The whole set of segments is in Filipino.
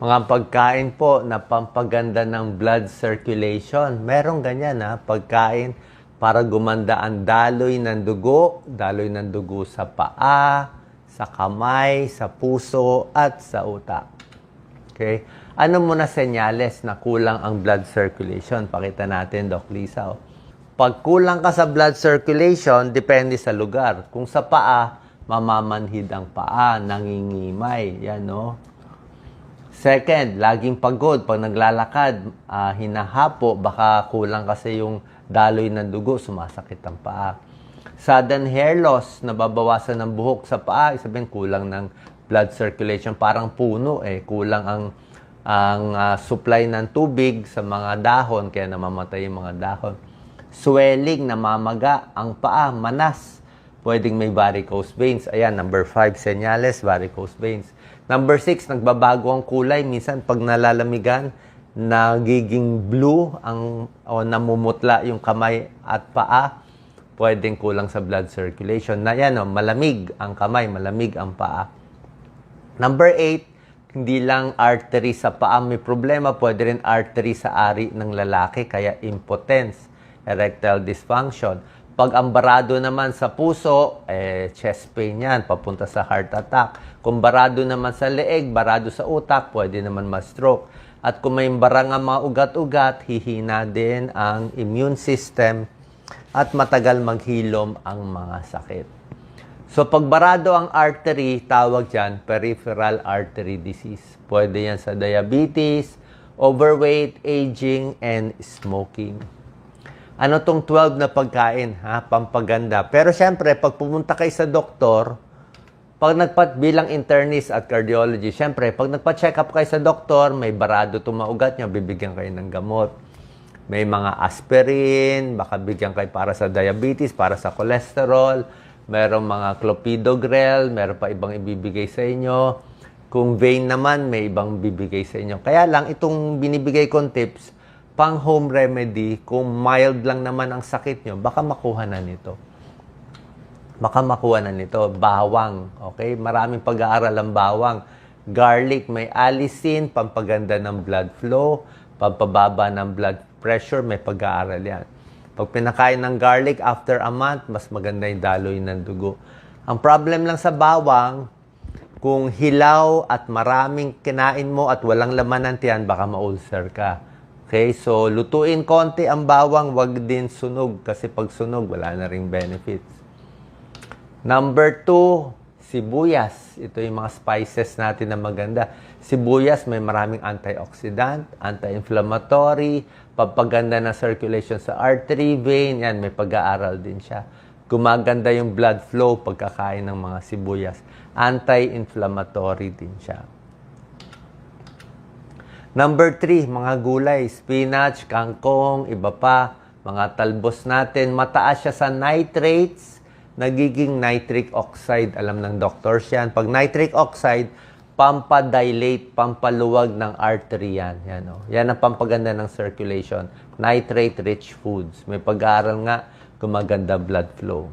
Mga pagkain po na pampaganda ng blood circulation. Merong ganyan ha, pagkain para gumanda ang daloy ng dugo, daloy ng dugo sa paa, sa kamay, sa puso, at sa utak. Okay? Ano muna senyales na kulang ang blood circulation? Pakita natin, Doc Lisa. oh. Pag kulang ka sa blood circulation, depende sa lugar. Kung sa paa, mamamanhid ang paa, nangingimay. Yan, no? Second, laging pagod. Pag naglalakad, ah, hinahapo, baka kulang kasi yung daloy ng dugo, sumasakit ang paa. Sudden hair loss, nababawasan ng buhok sa paa, isabihin kulang ng blood circulation. Parang puno eh, kulang ang ang ah, supply ng tubig sa mga dahon, kaya namamatay yung mga dahon. Swelling, namamaga, ang paa, manas. Pwedeng may varicose veins. Ayan, number 5, senyales, varicose veins. Number 6, nagbabago ang kulay. Minsan, pag nalalamigan, nagiging blue ang, o namumutla yung kamay at paa. Pwedeng kulang sa blood circulation. Na yan, o, malamig ang kamay, malamig ang paa. Number 8, hindi lang artery sa paa may problema, pwede rin artery sa ari ng lalaki, kaya impotence, erectile dysfunction. Pag ambarado naman sa puso, eh, chest pain yan, papunta sa heart attack. Kung barado naman sa leeg, barado sa utak, pwede naman ma-stroke. At kung may barang ang mga ugat-ugat, hihina din ang immune system at matagal maghilom ang mga sakit. So, pag barado ang artery, tawag dyan, peripheral artery disease. Pwede yan sa diabetes, overweight, aging, and smoking. Ano tong 12 na pagkain, ha? Pampaganda. Pero syempre, pag pumunta kayo sa doktor, pag nagpat bilang internist at cardiology, syempre, pag nagpa-check up kayo sa doktor, may barado tumaugat nyo, bibigyan kayo ng gamot. May mga aspirin, baka bigyan kayo para sa diabetes, para sa cholesterol. Merong mga clopidogrel, meron pa ibang ibibigay sa inyo. Kung vein naman, may ibang bibigay sa inyo. Kaya lang, itong binibigay kong tips, pang home remedy, kung mild lang naman ang sakit nyo, baka makuha na nito. Baka makuha na nito. Bawang, okay? Maraming pag-aaral ang bawang. Garlic, may allicin, pampaganda ng blood flow, pampababa ng blood pressure, may pag-aaral yan. Pag pinakain ng garlic after a month, mas maganda yung daloy ng dugo. Ang problem lang sa bawang, kung hilaw at maraming kinain mo at walang laman ng tiyan, baka ma-ulcer ka. Okay, so lutuin konti ang bawang, wag din sunog kasi pag sunog, wala na ring benefits. Number two, sibuyas. Ito yung mga spices natin na maganda. Sibuyas may maraming antioxidant, anti-inflammatory, papaganda ng circulation sa artery, vein. Yan, may pag-aaral din siya. Gumaganda yung blood flow pagkakain ng mga sibuyas. Anti-inflammatory din siya. Number three, mga gulay, spinach, kangkong, iba pa, mga talbos natin. Mataas siya sa nitrates, nagiging nitric oxide. Alam ng doctors yan. Pag nitric oxide, pampadilate, pampaluwag ng artery yan. Yan, oh. yan ang pampaganda ng circulation. Nitrate-rich foods. May pag-aaral nga, gumaganda blood flow.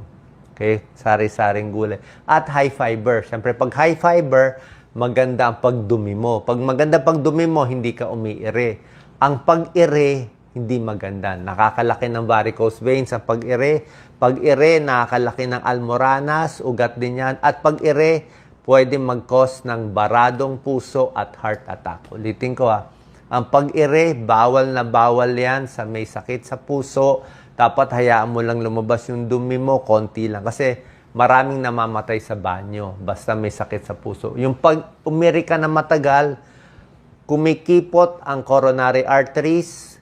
Okay? Sari-saring gulay. At high fiber. Siyempre, pag high fiber, maganda ang pagdumi mo. Pag maganda pagdumi mo, hindi ka umiire. Ang pag-ire, hindi maganda. Nakakalaki ng varicose veins ang pag-ire. Pag-ire, nakakalaki ng almoranas, ugat din yan. At pag-ire, pwede mag-cause ng baradong puso at heart attack. Ulitin ko ha. Ang pag-ire, bawal na bawal yan sa may sakit sa puso. Dapat hayaan mo lang lumabas yung dumi mo, konti lang. Kasi maraming namamatay sa banyo basta may sakit sa puso. Yung pag umiri ka na matagal, kumikipot ang coronary arteries,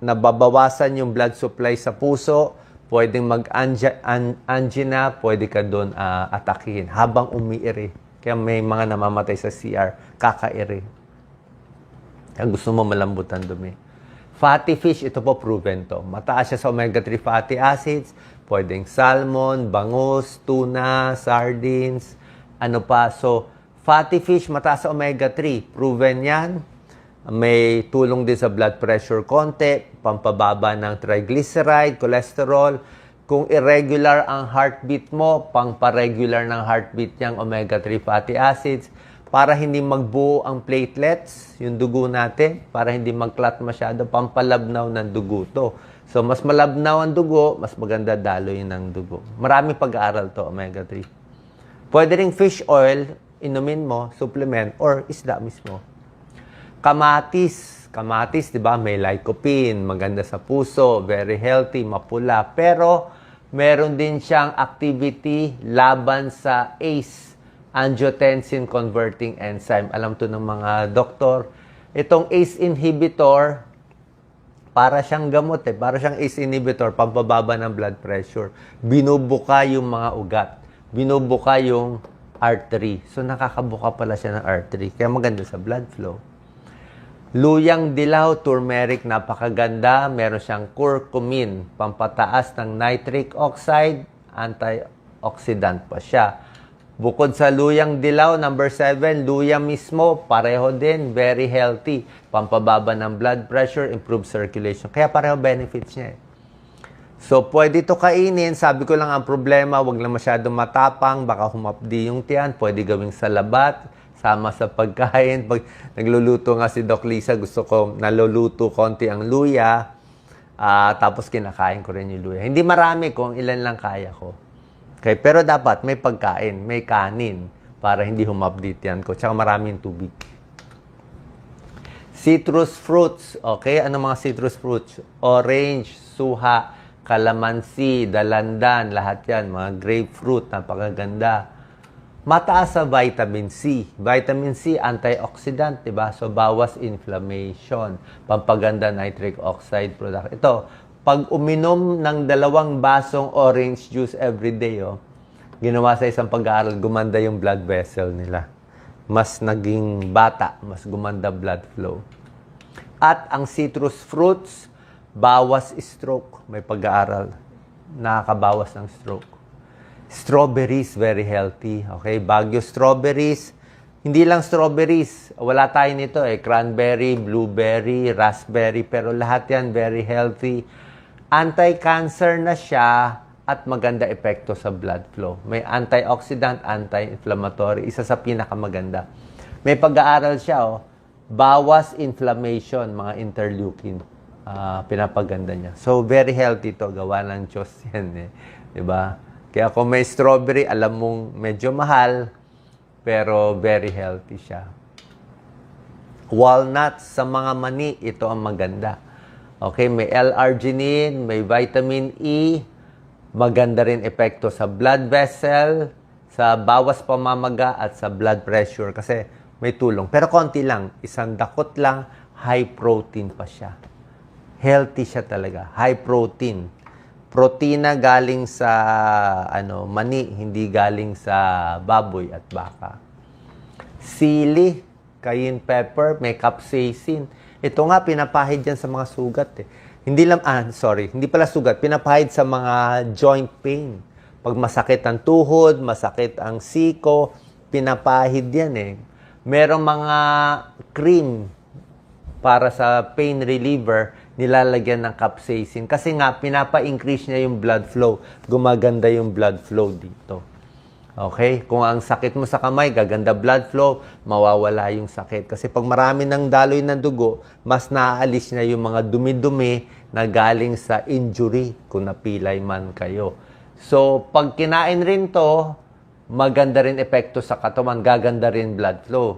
nababawasan yung blood supply sa puso, pwedeng mag-angina, pwede ka doon uh, atakihin habang umiiri. Kaya may mga namamatay sa CR, kakairi. Kaya gusto mo malambot ang dumi. Fatty fish, ito po proven to. Mataas siya sa omega-3 fatty acids, pwedeng salmon, bangus, tuna, sardines, ano pa. So, fatty fish, mataas sa omega-3. Proven yan. May tulong din sa blood pressure konti, pampababa ng triglyceride, cholesterol. Kung irregular ang heartbeat mo, pangpa-regular ng heartbeat niyang omega-3 fatty acids. Para hindi magbuo ang platelets, yung dugo natin, para hindi mag-clot masyado, pampalabnaw ng dugo to. So, mas malabnaw ang dugo, mas maganda daloy ng dugo. Maraming pag-aaral to, omega-3. Pwede ring fish oil, inumin mo, supplement, or isda mismo. Kamatis. Kamatis, di ba? May lycopene, maganda sa puso, very healthy, mapula. Pero, meron din siyang activity laban sa ACE, angiotensin converting enzyme. Alam to ng mga doktor. Itong ACE inhibitor, para siyang gamot eh. Para siyang ACE inhibitor, pampababa ng blood pressure. Binubuka yung mga ugat. Binubuka yung artery. So, nakakabuka pala siya ng artery. Kaya maganda sa blood flow. Luyang dilaw, turmeric, napakaganda. Meron siyang curcumin, pampataas ng nitric oxide, antioxidant pa siya. Bukod sa luyang dilaw, number 7, luya mismo, pareho din, very healthy. Pampababa ng blood pressure, improve circulation. Kaya pareho benefits niya eh. So, pwede ito kainin. Sabi ko lang ang problema, wag lang masyado matapang, baka humapdi yung tiyan. Pwede gawing salabat, sama sa pagkain. Pag nagluluto nga si Doc Lisa, gusto ko naluluto konti ang luya. ah, tapos kinakain ko rin yung luya. Hindi marami kung ilan lang kaya ko. Okay, pero dapat may pagkain, may kanin para hindi humapdi tiyan ko. Tsaka maraming tubig. Citrus fruits. Okay, ano mga citrus fruits? Orange, suha, kalamansi, dalandan, lahat yan. Mga grapefruit, napakaganda. Mataas sa vitamin C. Vitamin C, antioxidant, di ba? So, bawas inflammation. Pampaganda nitric oxide product. Ito, pag uminom ng dalawang basong orange juice every day, oh, ginawa sa isang pag-aaral, gumanda yung blood vessel nila. Mas naging bata, mas gumanda blood flow. At ang citrus fruits, bawas stroke. May pag-aaral. Nakakabawas ng stroke. Strawberries, very healthy. Okay, Baguio strawberries. Hindi lang strawberries. Wala tayo nito eh. Cranberry, blueberry, raspberry. Pero lahat yan very healthy. Anti-cancer na siya at maganda epekto sa blood flow. May antioxidant, anti-inflammatory. Isa sa pinakamaganda. May pag-aaral siya, oh. Bawas inflammation, mga interleukin. Ah, pinapaganda niya. So, very healthy to. Gawa ng Diyos yan eh. 'Di ba? Kaya kung may strawberry, alam mong medyo mahal, pero very healthy siya. Walnuts sa mga mani, ito ang maganda. Okay, may L-arginine, may vitamin E, maganda rin epekto sa blood vessel, sa bawas pamamaga at sa blood pressure kasi may tulong. Pero konti lang, isang dakot lang, high protein pa siya. Healthy siya talaga, high protein. Protina galing sa ano, mani, hindi galing sa baboy at baka. Sili, cayenne pepper, may capsaicin. Ito nga, pinapahid yan sa mga sugat eh. Hindi lang, ah, sorry, hindi pala sugat, pinapahid sa mga joint pain. Pag masakit ang tuhod, masakit ang siko, pinapahid yan eh. Merong mga cream para sa pain reliever, nilalagyan ng capsaicin. Kasi nga, pinapa-increase niya yung blood flow. Gumaganda yung blood flow dito. Okay? Kung ang sakit mo sa kamay, gaganda blood flow, mawawala yung sakit. Kasi pag marami ng daloy ng dugo, mas naaalis niya yung mga dumi-dumi na galing sa injury kung napilay man kayo. So, pag kinain rin to, maganda rin epekto sa katawan, gaganda rin blood flow.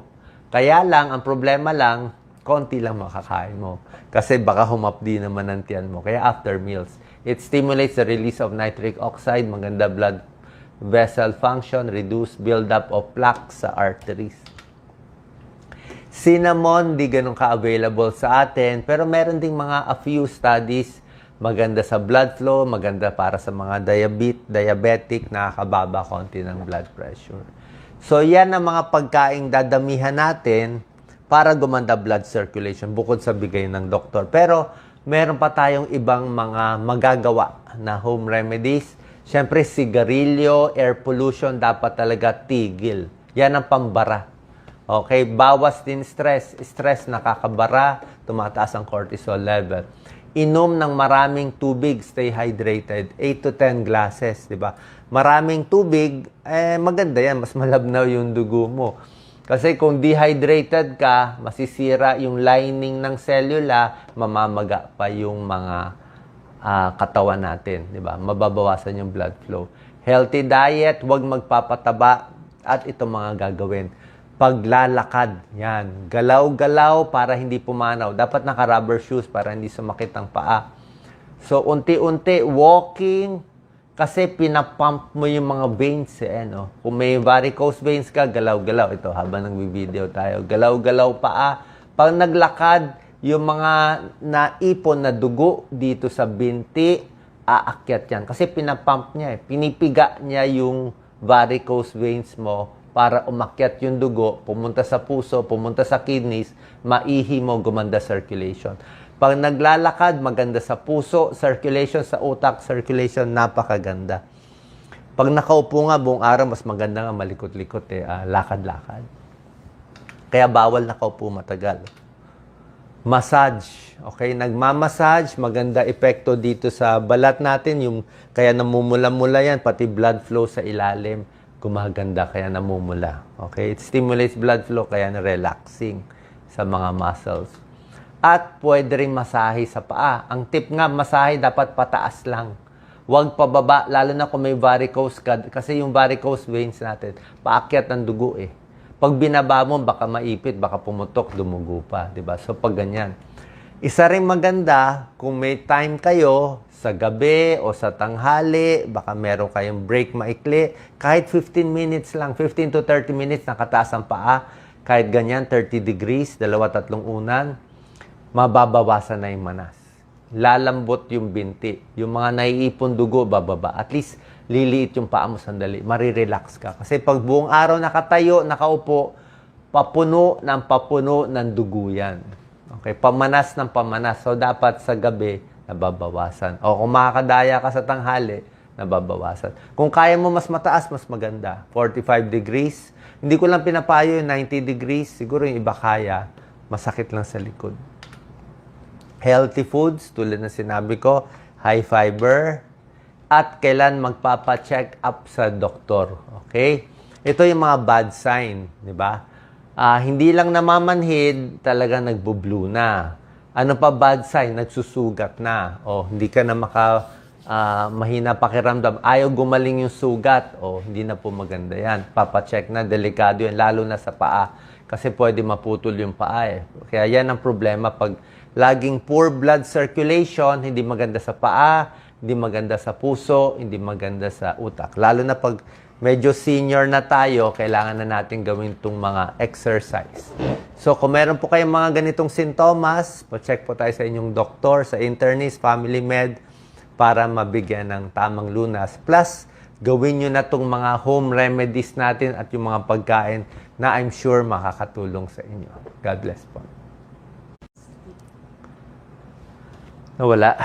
Kaya lang, ang problema lang, konti lang makakain mo. Kasi baka humapdi naman ang tiyan mo. Kaya after meals, it stimulates the release of nitric oxide, maganda blood vessel function, reduce buildup of plaque sa arteries. Cinnamon, di ganun ka-available sa atin, pero meron ding mga a few studies maganda sa blood flow, maganda para sa mga diabet, diabetic, nakakababa konti ng blood pressure. So, yan ang mga pagkaing dadamihan natin para gumanda blood circulation bukod sa bigay ng doktor. Pero, meron pa tayong ibang mga magagawa na home remedies. Siyempre, sigarilyo, air pollution, dapat talaga tigil. Yan ang pambara. Okay, bawas din stress. Stress nakakabara, tumataas ang cortisol level. Inom ng maraming tubig, stay hydrated. 8 to 10 glasses, di ba? Maraming tubig, eh maganda yan, mas malabnaw yung dugo mo. Kasi kung dehydrated ka, masisira yung lining ng cellula, mamamaga pa yung mga ah, katawan natin, di ba? Mababawasan yung blood flow. Healthy diet, huwag magpapataba at ito mga gagawin. Paglalakad, yan. Galaw-galaw para hindi pumanaw. Dapat naka-rubber shoes para hindi sumakit ang paa. So, unti-unti, walking, kasi pinapump mo yung mga veins eh, no? Kung may varicose veins ka, galaw-galaw. Ito, habang nagbi-video tayo, galaw-galaw paa. Pag naglakad, yung mga naipon na dugo dito sa binti, aakyat yan. Kasi pinapump niya eh. Pinipiga niya yung varicose veins mo para umakyat yung dugo, pumunta sa puso, pumunta sa kidneys, maihi mo, gumanda circulation. Pag naglalakad, maganda sa puso, circulation sa utak, circulation, napakaganda. Pag nakaupo nga buong araw, mas maganda nga malikot-likot eh, ah, lakad-lakad. Kaya bawal nakaupo matagal. Massage. Okay, nagmamassage, maganda epekto dito sa balat natin, yung kaya namumula-mula yan, pati blood flow sa ilalim, gumaganda kaya namumula. Okay, it stimulates blood flow kaya na relaxing sa mga muscles. At pwede rin masahe sa paa. Ang tip nga, masahe dapat pataas lang. Huwag pababa, lalo na kung may varicose ka. Kasi yung varicose veins natin, paakyat ng dugo eh. Pag binaba mo, baka maipit, baka pumutok, dumugo pa. 'di ba? So, pag ganyan. Isa rin maganda, kung may time kayo, sa gabi o sa tanghali, baka meron kayong break maikli, kahit 15 minutes lang, 15 to 30 minutes, nakataas ang paa, kahit ganyan, 30 degrees, dalawa tatlong unan, mababawasan na yung manas. Lalambot yung binti. Yung mga naiipon dugo, bababa. At least, liliit yung paa mo sandali. Marirelax ka. Kasi pag buong araw nakatayo, nakaupo, papuno ng papuno ng dugo yan. Okay, pamanas ng pamanas. So, dapat sa gabi, nababawasan. O kung makakadaya ka sa tanghali, nababawasan. Kung kaya mo mas mataas, mas maganda. 45 degrees. Hindi ko lang pinapayo yung 90 degrees. Siguro yung iba kaya. Masakit lang sa likod healthy foods, tulad na sinabi ko, high fiber, at kailan magpapa-check up sa doktor. Okay? Ito yung mga bad sign, di ba? Ah, hindi lang namamanhid, talaga nagbo-blue na. Ano pa bad sign? Nagsusugat na. O hindi ka na maka ah, mahina pakiramdam. Ayaw gumaling yung sugat. O hindi na po maganda yan. Papacheck na, delikado yan, lalo na sa paa. Kasi pwede maputol yung paa eh. Kaya yan ang problema pag laging poor blood circulation, hindi maganda sa paa, hindi maganda sa puso, hindi maganda sa utak. Lalo na pag medyo senior na tayo, kailangan na natin gawin itong mga exercise. So kung meron po kayong mga ganitong sintomas, pa-check po tayo sa inyong doktor, sa internist, family med, para mabigyan ng tamang lunas. Plus, gawin nyo na itong mga home remedies natin at yung mga pagkain na I'm sure makakatulong sa inyo. God bless po. Nawala.